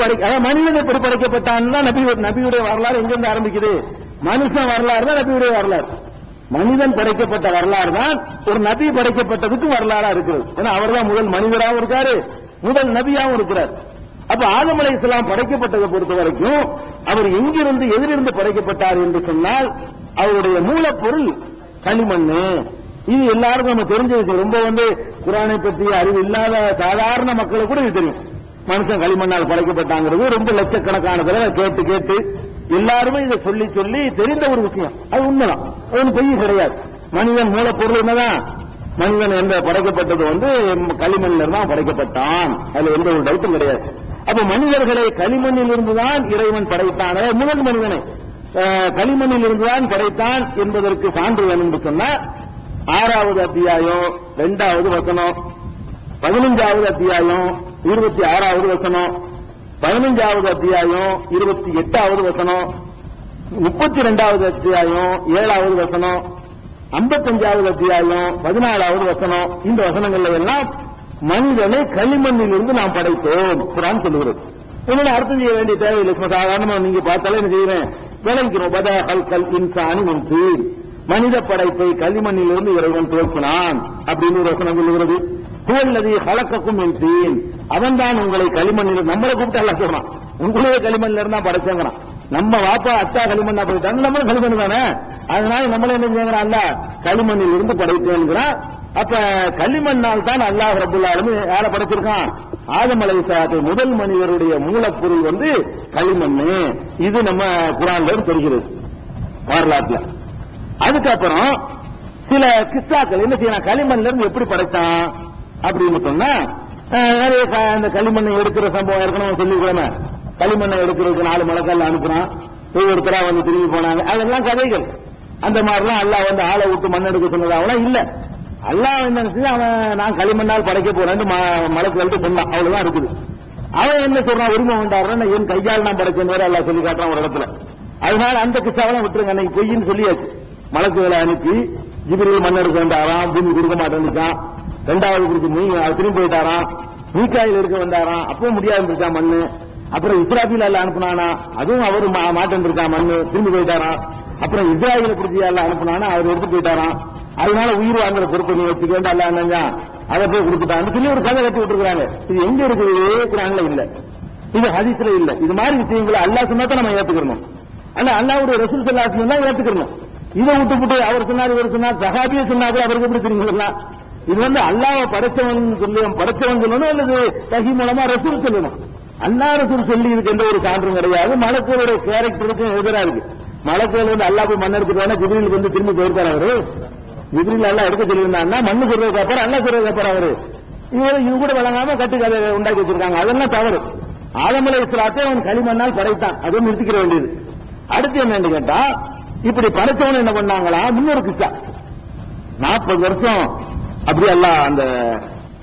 படை அதாவது மனிதன் எப்படி படைக்கப்பட்டான் தான் நபி நபியுடைய வரலாறு எங்கிருந்து ஆரம்பிக்குது? மனுஷன் வரலாறு தான் நபியுடைய வரலாறு. மனிதன் படைக்கப்பட்ட வரலாறு தான் ஒரு நபி படைக்கப்பட்டதுக்கு வரலாறா இருக்கிறது ஏன்னா அவர் தான் முதல் மனிதராகவும் இருக்காரு முதல் நபியாகவும் இருக்கிறார். அப்ப ஆதம் அலை இஸ்லாம் படைக்கப்பட்டதை பொறுத்த வரைக்கும் அவர் எங்கிருந்து எதிலிருந்து படைக்கப்பட்டார் என்று சொன்னால் அவருடைய மூலப்பொருள் களிமண்ணு. இது எல்லாருக்கும் நம்ம தெரிஞ்ச விஷயம். ரொம்ப வந்து குரானை பற்றி அறிவு இல்லாத சாதாரண மக்களுக்கு கூட இது தெரியும். மனுஷன் களிமண்ணால் படைக்கப்பட்டாங்கிறது ரொம்ப லட்சக்கணக்கான தடவை கேட்டு கேட்டு எல்லாருமே இதை சொல்லி சொல்லி தெரிந்த ஒரு விஷயம். அது உண்மைதான். அது ஒண்ணும் கிடையாது. மனிதன் மூலப்பொருள் என்னதான்? மனிதன் எந்த படைக்கப்பட்டது வந்து களிமண்ணில் தான் படைக்கப்பட்டான். அதுல எந்த ஒரு டவுட்டும் கிடையாது. அப்ப மனிதர்களை களிமண்ணில் இருந்துதான் இறைவன் படைத்தான். முதல் மனிதனை. களிமண்ணில் இருந்துதான் படைத்தான் என்பதற்கு சான்று வேணும் சொன்னா ஆறாவது அத்தியாயம் இரண்டாவது வசனம் பதினஞ்சாவது அத்தியாயம் இருபத்தி ஆறாவது வசனம் பதினஞ்சாவது அத்தியாயம் இருபத்தி எட்டாவது வசனம் முப்பத்தி ரெண்டாவது அத்தியாயம் ஏழாவது வசனம் ஐம்பத்தஞ்சாவது அத்தியாயம் பதினாலாவது வசனம் இந்த வசனங்கள்ல எல்லாம் மனிதனை களிமண்ணில் இருந்து நாம் படைத்தோம். குரான் சொல்லுகிறது. இதனால அர்த்தம் செய்ய வேண்டிய தேவையில்லை சாதாரணமா நீங்க பார்த்தாலே என்ன செய்வேன் விளைக்கிறோம் பத கல் இன்சானி ஒன்று மனித படைப்பை களிமண்ணிலிருந்து இறைவன் துவக்கினான். அப்படின்னு ஒரு வசனம் சொல்லுகிறது. புகழ்நதி கலக்கக்கும் என் தீன். அவன் தான் உங்களை களிமண்ணில் நம்மளை கூப்பிட்டு எல்லாம் சொல்றான். உங்களே களிமண்ணில் இருந்தா படைச்சங்கிறான். நம்ம வாப்பா அத்தா களிமண்ணா போயிட்டாங்க நம்மளும் களிமண் தானே? அதனால நம்மள என்ன செய்யறான்? அல்ல களிமண்ணில் இருந்து படைத்தேங்கிறான். அப்ப களிமண்ணால் தான் அல்லாஹ் ரபுல் யார படைச்சிருக்கான்? ஆதம் அலைஹிஸ்ஸலாத்து முதல் மனிதருடைய மூலப்பொருள் வந்து களிமண்ணு. இது நம்ம குரான்ல தெரிகிறது. வரலாற்றுல. அதுக்கப்புறம் சில கிஸ்ஸாக்கள் என்ன செய்யலாம் களிமண்ல இருந்து எப்படி படைச்சான்? அப்படின்னு சொன்னா நிறைய அந்த களிமண்ணை எடுக்கிற சம்பவம் ஏற்கனவே சொல்லிக்கிறோமே களிமண்ணை எடுக்கிறதுக்கு நாலு மலக்கல்ல அனுப்புறான். ஒவ்வொருத்தரா வந்து திரும்பி போனாங்க. அதெல்லாம் கதைகள். அந்த மாதிரிலாம் அல்லாஹ் வந்து ஆளை விட்டு மண் எடுக்க சொன்னதாவெல்லாம் இல்ல. அல்லாஹ் என்ன அவன் நான் களிமண்ணால் படைக்க போறேன்னு மலக்கு சொன்னான். அவ்வளவுதான் இருக்குது. அவன் என்ன சொல்றான்? உரிமை கொண்டாடுறான் என் கையால் நான் படைக்கணும் வேற எல்லாம் சொல்லி காட்டுறான் ஒரு இடத்துல. அதனால அந்த கிசாவெல்லாம் விட்டுருங்க. அன்னைக்கு பொய்ன்னு சொல்லியாச்சு. மலக்குகளை அனுப்பி ஜிபிரியில் மண் எடுக்க வந்தாராம் பூமி கொடுக்க மாட்டேன்னுச்சான் ரெண்டாவது குறிச்சு மீ திரும்பி போயிட்டாராம். மீக்காயில் இருக்க வந்தாராம். அப்பவும் முடியாது இருக்கா மண்ணு? அப்புறம் இஸ்ராபில் அல்ல அனுப்புனானா? அதுவும் அவர் மாட்டம் இருக்கா மண்ணு? திரும்பி போயிட்டாராம். அப்புறம் இஸ்ராயல பிடிச்சி அல்ல அனுப்புனானா? அவர் எடுத்து போயிட்டாராம். அதனால உயிர் வாங்குற பொறுப்பு நீ வச்சுக்கேன் அல்ல என்னஞ்சா அதை போய் கொடுத்துட்டான்னு சொல்லி ஒரு கதை கட்டி விட்டுருக்காங்க இது எங்க இருக்குது? குரான்ல இல்ல. இது ஹதீஸ்ல இல்ல. இது மாதிரி விஷயங்களை அல்லாஹ் சொன்னா நம்ம ஏத்துக்கணும். அல்ல அல்லாவுடைய ரசூல் சல்லாஹ் தான் ஏத்துக்கணும். இதை விட்டு விட்டு அவர் சொன்னார் இவர் சொன்னார் சஹாபியே சொன்னா கூட அவருக்கு எப்படி தெரியும்? இது வந்து அல்லாஹ் படைச்சவன் சொல்லி படைச்சவன் சொல்லணும் அல்லது தகி மூலமா ரசூல் சொல்லணும். அல்லா ரசூல் சொல்லி இதுக்கு எந்த ஒரு சான்றும் கிடையாது. மலக்குகளுடைய கேரக்டருக்கும் எதிராக இருக்கு. மலக்குகள் வந்து அல்லாஹ் போய் மண் எடுத்துட்டு வேணா வந்து திரும்பி போயிருப்பார் அவரு. ஜிபிரில் எல்லாம் எடுக்க சொல்லியிருந்தாங்கன்னா மண்ணு சொல்றதுக்கு அப்புறம் அல்லா சொல்றதுக்கு அப்புறம் அவரு. இவரு இது கூட வழங்காம கட்டு உண்டாக்கி வச்சிருக்காங்க. அதெல்லாம் தவறு. ஆதமலை இஸ்லாத்தை அவன் களிமண்ணால் படைத்தான். அதுவும் நிறுத்திக்கிற வேண்டியது. அடுத்து என்னன்னு கேட்டா இப்படி படைத்தவன் என்ன பண்ணாங்களா? முன்னொரு கிச்சா நாற்பது வருஷம் அப்படியே எல்லாம் அந்த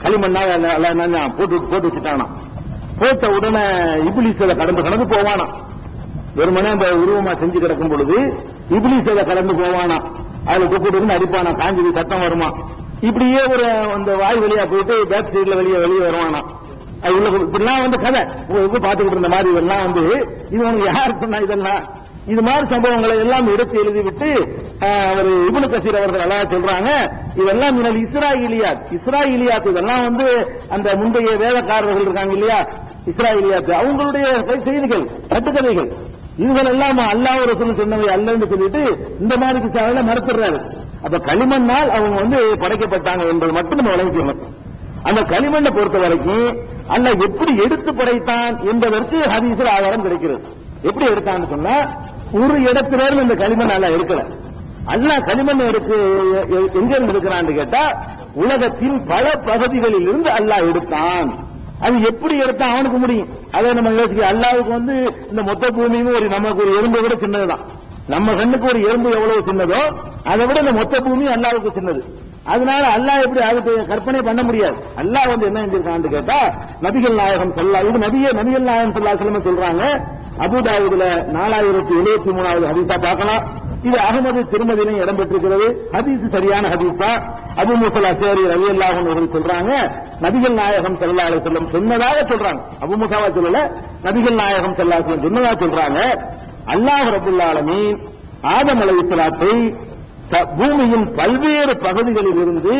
களிமண்ணாக எல்லாம் போட்டு போட்டு வச்சுட்டானா. போட்ட உடனே இபிலிஸ் அதை கடந்து கடந்து போவானா. வெறுமனே அந்த உருவமா செஞ்சு கிடக்கும் பொழுது இபிலிஸ் அதை கடந்து போவானா. அதுல துப்பிட்டு இருந்து அடிப்பானா. காஞ்சி சத்தம் வருமா. இப்படியே ஒரு அந்த வாய் வழியா போயிட்டு பேக் சைட்ல வெளியே வெளியே வருவானா. அது உள்ள இப்படிலாம் வந்து கதை. பாத்துக்கிட்டு பார்த்துக்கிட்டு இருந்த மாதிரி இதெல்லாம் வந்து இது உனக்கு யார் சொன்னா இதெல்லாம்? இது மாதிரி சம்பவங்களை எல்லாம் எடுத்து எழுதி விட்டு ஆஹ், அவர் இப்னு கசீர் அவர்கள் எல்லாம் சொல்றாங்க. இதெல்லாம் மினல் இஸ்ராயிலியாத். இஸ்ராயிலியாத் இதெல்லாம் வந்து அந்த முந்தைய வேதக்காரர்கள் இருக்காங்க இல்லையா? இஸ்ராயிலியாத். அவங்களுடைய செய்திகள் கட்டுக்கதைகள். இவர்கள் எல்லாம் அல்லாஹ் ரசூல் சொன்னவை அல்லன்னு சொல்லிட்டு இந்த மாதிரி கிசாவில மறுத்துறாரு அப்ப களிமண்ணால் அவங்க வந்து படைக்கப்பட்டாங்க என்பது மட்டும் நம்ம வழங்கிக்கணும் அந்த களிமண்ணை பொறுத்த வரைக்கும் அல்ல எப்படி எடுத்து படைத்தான் என்பதற்கு ஹதீஸில் ஆதாரம் கிடைக்கிறது. எப்படி எடுத்தான்னு சொன்னா ஒரு இடத்திலிருந்து இந்த களிமண் நல்லா எடுக்கல. அல்லாஹ் களிமண் எடுக்கு எ- எங்க இருந்து எடுக்கிறான்னு கேட்டா உலகத்தின் பல பகுதிகளில் இருந்து அல்லாஹ் எடுத்தான். அது எப்படி எடுத்தா அவனுக்கு முடியும். அதை நம்ம யோசிக்க அல்லாவுக்கு வந்து இந்த மொத்த பூமியும் ஒரு நமக்கு ஒரு எறும்பை விட சின்னதுதான். நம்ம கண்ணுக்கு ஒரு எறும்பு எவ்வளவு சின்னதோ அதை விட இந்த மொத்த பூமியும் அல்லாவுக்கு சின்னது. அதனால அல்லாஹ் எப்படி அதுக்கு கற்பனை பண்ண முடியாது? அல்லாஹ் வந்து என்ன செஞ்சிருக்கான்னு கேட்டா நபிகள் நாயகம் சொல்லா இது நபியே நபிகள் நாயகம் சொல்லா சொல்லுமே சொல்றாங்க. அபுதாவுதுல நாலாயிரத்தி எழுபத்தி மூணாவது ஹரிசா பார்க்கலாம். இது அகமது திருமதியிலும் இடம்பெற்றிருக்கிறது. ஹதீஸ் சரியான ஹதீஸ் தான் அபு முசல் அசேரி ரவி அல்லாஹன் அவர்கள் சொல்றாங்க நபிகள் நாயகம் செல்லா செல்லம் சொன்னதாக சொல்றாங்க. அபு முசாவா சொல்லல நபிகள் நாயகம் செல்லா செல்லம் சொன்னதாக சொல்றாங்க. அல்லாஹ் ரபுல் ஆதம் அலை இஸ்லாத்தை பூமியின் பல்வேறு பகுதிகளில் இருந்து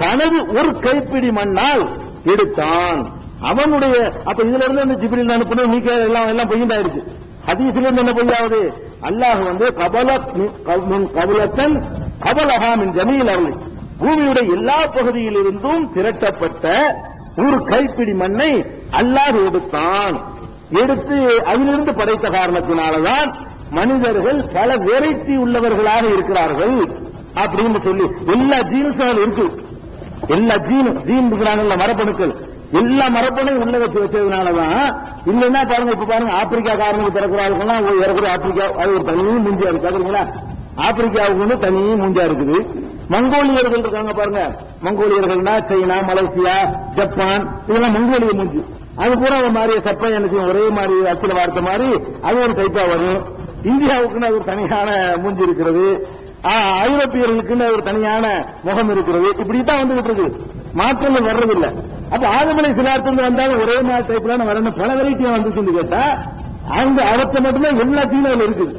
தனது ஒரு கைப்பிடி மண்ணால் எடுத்தான். அவனுடைய அப்ப இதுல இருந்து அந்த ஜிப்ரில் அனுப்புன நீக்க எல்லாம் எல்லாம் பொய்யாயிடுச்சு ஹதீஸ்ல இருந்து என்ன பொய்யாவது? அல்லாஹ் வந்து கபல கபலத்தன் கபலஹா ஜமீல் அருள். பூமியுடைய எல்லா பகுதியிலிருந்தும் திரட்டப்பட்ட ஒரு கைப்பிடி மண்ணை அல்லாஹ் எடுத்தான். எடுத்து அதிலிருந்து படைத்த காரணத்தினாலதான் மனிதர்கள் பல வெரைட்டி உள்ளவர்களாக இருக்கிறார்கள் அப்படின்னு சொல்லி எல்லா ஜீன்ஸும் இருக்கு. எல்லா ஜீனும் ஜீன் இருக்கிறாங்கல்ல மரபணுக்கள். எல்லா மரபணையும் உள்ள வச்சு வச்சதுனாலதான் இல்லைன்னா பாருங்க இப்ப பாருங்க ஆப்பிரிக்கா காரணம் பிறக்கிறாருக்குன்னா இறக்குற ஆப்பிரிக்கா. அது ஒரு தனி மூஞ்சியா இருக்கு. பாக்குறீங்களா ஆப்பிரிக்காவுக்கு வந்து தனி மூஞ்சா இருக்குது. மங்கோலியர்கள் இருக்காங்க பாருங்க. மங்கோலியர்கள்னா சைனா மலேசியா ஜப்பான் இதெல்லாம் மங்கோலிய மூஞ்சி. அது பூரா ஒரு மாதிரி சப்பை எனக்கு ஒரே மாதிரி அச்சில வார்த்தை மாதிரி அது ஒரு டைப்பா வரும். இந்தியாவுக்குன்னு அது ஒரு தனியான மூஞ்சி இருக்கிறது. ஐரோப்பியர்களுக்குன்னு ஒரு தனியான முகம் இருக்கிறது. இப்படித்தான் வந்துகிட்டு இருக்கு. மாற்றங்கள் வர்றதில்லை. அப்ப ஆதமலை சிலார்த்தம் வந்தாலும் ஒரே மாதிரி டைப்ல வரணும். பல வெரைட்டியா வந்துச்சுன்னு கேட்டா அங்க அவத்தை மட்டும்தான் எல்லா சீனாவில் இருக்குது.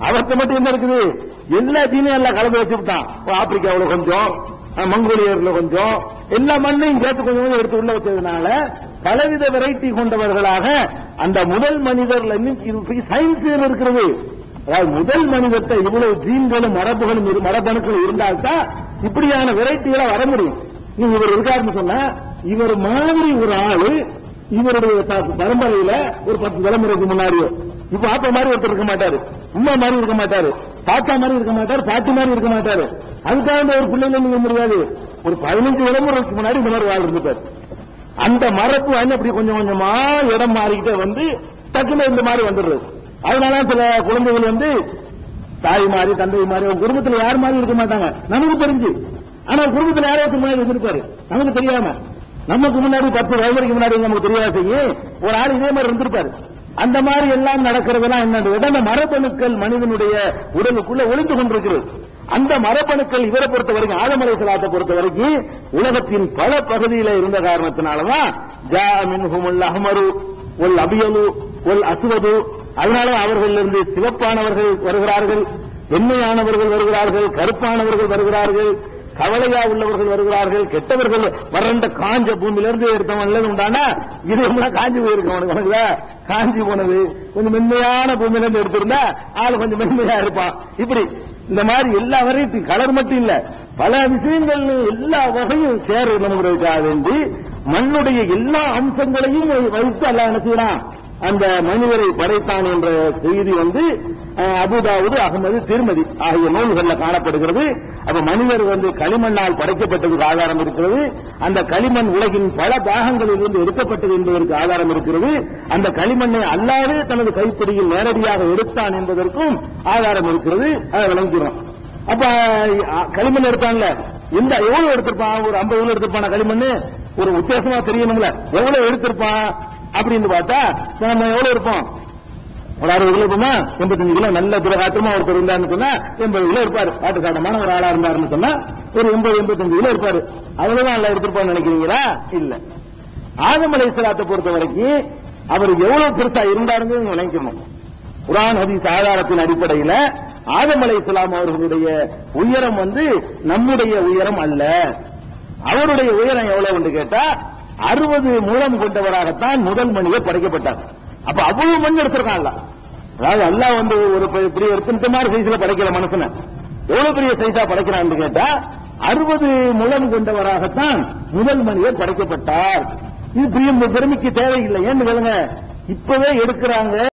அவத்தை மட்டும் என்ன இருக்குது? எல்லா சீனையும் எல்லாம் கலந்து வச்சுட்டான் ஆப்பிரிக்காவில் கொஞ்சம் மங்கோலியர்ல கொஞ்சம் எல்லா மண்ணையும் சேர்த்து கொஞ்சம் எடுத்து உள்ள வச்சதுனால பலவித வெரைட்டி கொண்டவர்களாக அந்த முதல் மனிதர்ல சயின்ஸ் இருக்கிறது. அதாவது முதல் மனிதத்தை இவ்வளவு ஜீன்களும் மரபுகளும் இரு- மரபணுக்கள் இருந்தால்தான் இப்படியான வெரைட்டிகளை வர முடியும். இவர் இருக்காருன்னு சொன்னா இவர் மாதிரி ஒரு ஆளு இவருடைய பரம்பரையில ஒரு பத்து தலைமுறைக்கு முன்னாடியோ. இப்ப ஆப்ப மாதிரி ஒருத்தர் இருக்க மாட்டாரு. உமா மாதிரி இருக்க மாட்டாரு. தாத்தா மாதிரி இருக்க மாட்டாரு. பாட்டி மாதிரி இருக்க மாட்டாரு. அதுக்காக ஒரு பிள்ளைங்க நீங்க முடியாது. ஒரு பதினஞ்சு தலைமுறைக்கு முன்னாடி இந்த மாதிரி வாழ் இருந்துட்டார் அந்த மரப்பு வந்து அப்படி கொஞ்சம் கொஞ்சமா இடம் மாறிக்கிட்டே வந்து டக்குன்னு இந்த மாதிரி வந்துடுறது. அதனால சில குழந்தைகள் வந்து தாய் மாதிரி தந்தை மாதிரி குடும்பத்தில் யார் மாதிரி இருக்க மாட்டாங்க? நமக்கு தெரிஞ்சு. ஆனா குடும்பத்துல யாரோ முன்னாடி இருந்திருப்பாரு நமக்கு தெரியாம. நமக்கு முன்னாடி பத்து வயதுக்கு முன்னாடி நமக்கு தெரியாத செய்யும் ஒரு ஆள் இதே மாதிரி இருந்திருப்பாரு. அந்த மாதிரி எல்லாம் நடக்கிறதுலாம் என்ன அந்த மரபணுக்கள் மனிதனுடைய உடலுக்குள்ள ஒளிந்து கொண்டிருக்கிறது. அந்த மரபணுக்கள் இவரை பொறுத்த வரைக்கும் ஆலமலை சலாத்தை பொறுத்த வரைக்கும் உலகத்தின் பல பகுதியில இருந்த காரணத்தினாலதான் ஜா உல் அஹ்மரு ஒல் அபியலு ஒல் அசுவது அதனால அவர்களிலிருந்து சிவப்பானவர்கள் வருகிறார்கள் வெண்மையானவர்கள் வருகிறார்கள் கருப்பானவர்கள் வருகிறார்கள் கவலையா உள்ளவர்கள் வருகிறார்கள் கெட்டவர்கள் வறண்ட காஞ்ச பூமியிலிருந்து எடுத்தவன் உண்டானா? இது காஞ்சி போயிருக்கு அவனுக்கு உனக்குதா காஞ்சி போனது. கொஞ்சம் மென்மையான பூமியில இருந்து எடுத்திருந்தா ஆள் கொஞ்சம் மென்மையா இருப்பான். இப்படி இந்த மாதிரி எல்லா வரையும் கலர் மட்டும் இல்ல. பல விஷயங்கள் எல்லா வகையும் சேர நமக்கு வேண்டி மண்ணுடைய எல்லா அம்சங்களையும் வைத்து அல்ல என்ன செய்யறான்? அந்த மனிதரை படைத்தான் என்ற செய்தி வந்து அபுதாவுது அகமது திருமதி ஆகிய நூல்களில் காணப்படுகிறது. அப்ப மனிதர் வந்து களிமண்ணால் படைக்கப்பட்டதுக்கு ஆதாரம் இருக்கிறது. அந்த களிமண் உலகின் பல பாகங்களில் இருந்து எடுக்கப்பட்டது என்பதற்கு ஆதாரம் இருக்கிறது. அந்த களிமண்ணை அல்லாவே தனது கைப்பிடியில் நேரடியாக எடுத்தான் என்பதற்கும் ஆதாரம் இருக்கிறது. அதை விளங்குகிறோம். அப்ப களிமண் எடுத்தாங்கல்ல எந்த எவ்வளவு எடுத்திருப்பான்? ஒரு ஐம்பது கிலோ எடுத்திருப்பான களிமண் ஒரு உத்தேசமா தெரியணும்ல. எவ்வளவு எடுத்திருப்பான்? அப்படின்னு பார்த்தா நம்ம எவ்வளவு இருப்போம் ஒரு அறுபது கிலோ இருப்போமா எண்பத்தஞ்சு கிலோ நல்ல திரகாத்திரமா ஒருத்தர் இருந்தாருன்னு சொன்னா எண்பது கிலோ இருப்பாரு. பாட்டு சாட்டமான ஒரு ஆளா இருந்தாருன்னு சொன்னா ஒரு எண்பது எண்பத்தஞ்சு கிலோ இருப்பாரு. அவ்வளவுதான் நல்லா எடுத்திருப்பான்னு நினைக்கிறீங்களா? இல்ல. ஆதம் அலைஹிஸ்ஸலாத்தை பொறுத்த வரைக்கும் அவர் எவ்வளவு பெருசா இருந்தாருன்னு நினைக்கணும். குரான் ஹதீஸ் ஆதாரத்தின் அடிப்படையில ஆதம் இஸ்லாம் அவர்களுடைய உயரம் வந்து நம்முடைய உயரம் அல்ல. அவருடைய உயரம் எவ்வளவு கேட்டா அறுபது மூலம் கொண்டவராகத்தான் முதல் மனிதர் படைக்கப்பட்டார். அப்ப அவ்வளவு மண் எடுத்திருக்கான்ல அதாவது அல்லா வந்து ஒரு பெரிய பெரிய எடுத்து மாதிரி சைஸ்ல படைக்கிற மனுஷனை. எவ்வளவு பெரிய சைஸா படைக்கிறான்னு கேட்டா அறுபது முழம் கொண்டவராகத்தான் முதல் மனிதர் படைக்கப்பட்டார். இது பெரிய பெருமைக்கு தேவையில்லை. ஏன்னு கேளுங்க. இப்பவே எடுக்கிறாங்க.